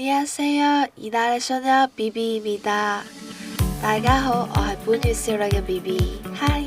안녕하세요. 이달의 소녀 비비입니다. 大家好，我係本月少女嘅 BB。嗨。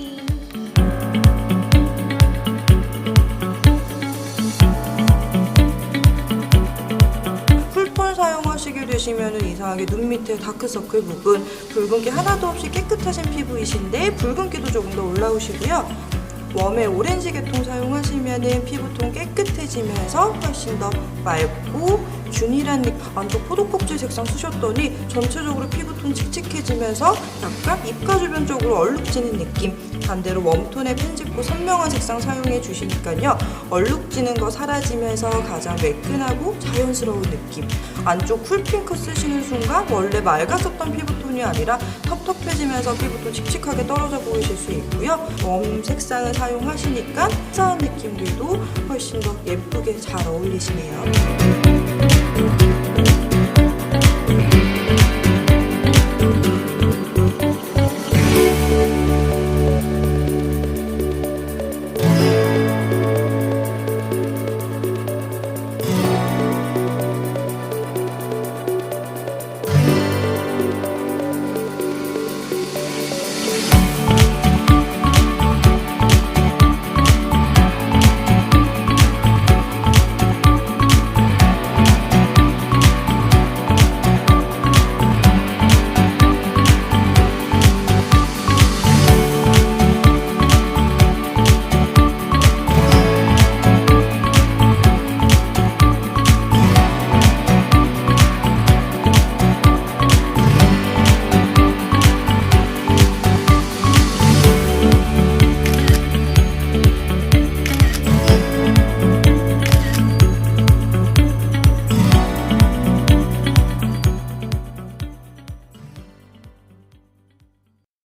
쿨톤 사용하시게 되시면 이상하게 눈 밑에 다크서클 부분 붉은기 하나도 없이 깨끗하신 피부이신데 붉은기도 조금 더 올라오시고요. 웜의 오렌지 계통 사용하시면 피부톤 깨끗해지면서 훨씬 더 맑고 균일한 립 안쪽 포도껍질 색상 쓰셨더니 전체적으로 피부톤 칙칙해지면서 약간 입가 주변 쪽으로 얼룩지는 느낌. 반대로 웜톤의 펜짚고 선명한 색상 사용해 주시니까요. 얼룩지는 거 사라지면서 가장 매끈하고 자연스러운 느낌. 안쪽 쿨핑크 쓰시는 순간 원래 맑았었던 피부톤이 아니라 텁텁해지면서 피부톤 칙칙하게 떨어져 보이실 수 있고요. 웜 색상을 사용하시니까 화사한 느낌들도 훨씬 더 예쁘게 잘 어울리시네요.